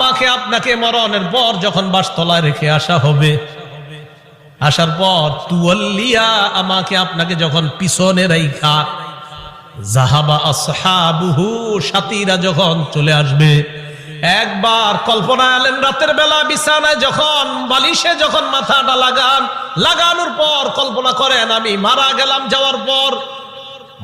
আমাকে আপনাকে মরণের পর যখন বাসতলায় রেখে আসা হবে, আসার পর তুয়াল্লিয়া আমাকে আপনাকে যখন পিছনে রাইখা জাহাবা আসহাবুহু সাথীরা যখন চলে আসবে, একবার কল্পনা আলেন রাতের বেলা বিছানায় যখন, বালিশে যখন মাথাটা লাগান, লাগানোর পর কল্পনা করেন, আমি মারা গেলাম যাওয়ার পর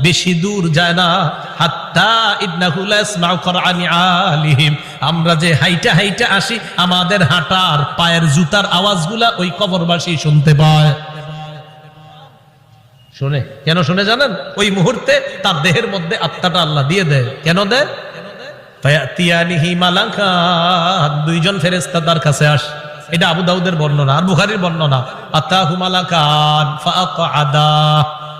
বেশি দূর যায় না। হাত্তা আলিহিম। আমরা যে হাইটা হাইটা আসি, আমাদের হাঁটার পায়ের জুতার আওয়াজগুলা ওই কবরবাসী শুনতে পায়। শুনে? কেন শুনে জানেন? ওই মুহূর্তে তার দেহের মধ্যে আত্মাটা আল্লাহ দিয়ে দেয়। কেন দেয়? দুইজন ফেরেশতা তার কাছে আস। এটা আবু দাউদের বর্ণনা, আর বুখারীর বর্ণনা। আতাহু মালাকান ফাআকআদা।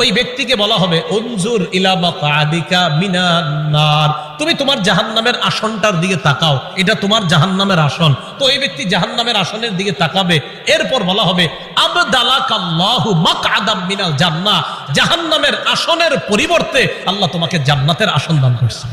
ওই ব্যক্তিকে বলা হবে অঞ্জুর মিনান্নার তুমি তোমার জাহান্নামের আসনটার দিকে তাকাও, এটা তোমার জাহান্নামের আসন। তো এই ব্যক্তি জাহান্নামের আসনের দিকে তাকাবে, এরপর বলা হবে জাহান নামের আসনের পরিবর্তে আল্লাহ তোমাকে জান্নাতের আসন দান করছে।